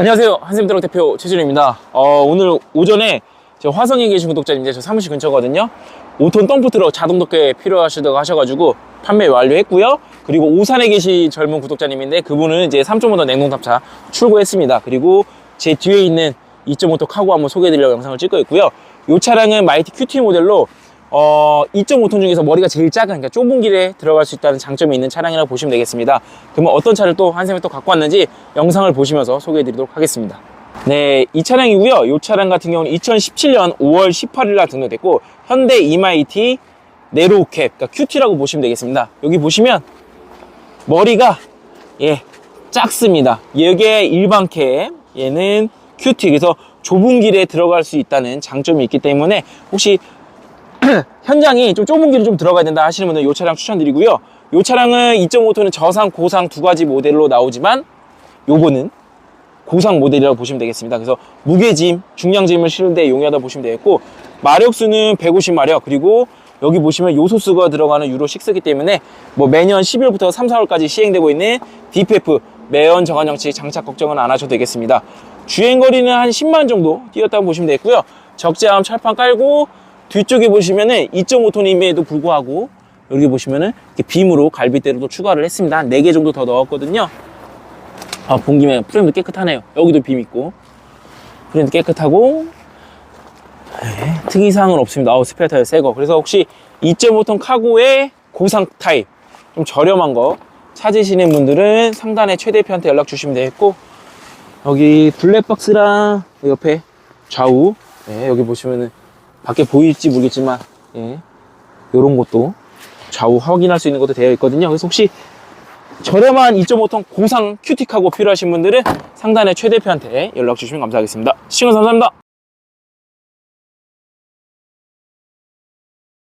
안녕하세요. 한샘트럭 대표 최준입니다. 어, 오늘 오전에 저 화성에 계신 구독자님들 저 사무실 근처거든요. 5톤 덤프트럭 자동 덮개 필요하시다고 하셔가지고 판매 완료했고요. 그리고 오산에 계신 젊은 구독자님인데 그분은 이제 3.5톤 냉동탑차 출고했습니다. 그리고 제 뒤에 있는 2.5톤 카고 한번 소개해드리려고 영상을 찍고 있고요. 이 차량은 마이티 큐티 모델로 어, 2.5톤 중에서 머리가 제일 작은, 그러니까 좁은 길에 들어갈 수 있다는 장점이 있는 차량이라고 보시면 되겠습니다. 그러면 어떤 차를 또 한샘에 또 갖고 왔는지 영상을 보시면서 소개해 드리도록 하겠습니다. 네, 이 차량이고요. 이 차량 같은 경우는 2017년 5월 18일 날 등록됐고, 현대 이마이티 네로캡, 그러니까 큐티라고 보시면 되겠습니다. 여기 보시면 머리가, 예, 작습니다. 이게 일반 캡, 얘는 큐티. 그래서 좁은 길에 들어갈 수 있다는 장점이 있기 때문에 혹시 현장이 좀 좁은 길을 좀 들어가야 된다 하시는 분은 이 차량 추천드리고요. 이 차량은 2.5톤은 저상, 고상 두 가지 모델로 나오지만 요거는 고상 모델이라고 보시면 되겠습니다. 그래서 무게짐, 중량짐을 실을 때 용이하다 보시면 되겠고 마력수는 150마력 그리고 여기 보시면 요소수가 들어가는 유로 6이기 때문에 뭐 매년 12월부터 3, 4월까지 시행되고 있는 DPF 매연 정한 장치 장착 걱정은 안 하셔도 되겠습니다. 주행거리는 한 10만 정도 뛰었다고 보시면 되겠고요. 적재함 철판 깔고 뒤쪽에 보시면은 2.5톤임에도 불구하고 여기 보시면은 이렇게 빔으로 갈비대로도 추가를 했습니다. 한 4개 정도 더 넣었거든요. 아, 본 김에 프레임도 깨끗하네요. 여기도 빔 있고. 프레임도 깨끗하고. 네, 특이사항은 없습니다. 아우, 스페어 타이어 새 거. 그래서 혹시 2.5톤 카고의 고상 타입, 좀 저렴한 거 찾으시는 분들은 상단에 최 대표한테 연락 주시면 되겠고, 여기 블랙박스랑 옆에 좌우, 네, 여기 보시면은 밖에 보일지 모르겠지만, 예, 요런 것도 좌우 확인할 수 있는 것도 되어 있거든요. 그래서 혹시 저렴한 2.5톤 고상 큐티카고 필요하신 분들은 상단의 최 대표한테 연락 주시면 감사하겠습니다. 시청해서 감사합니다.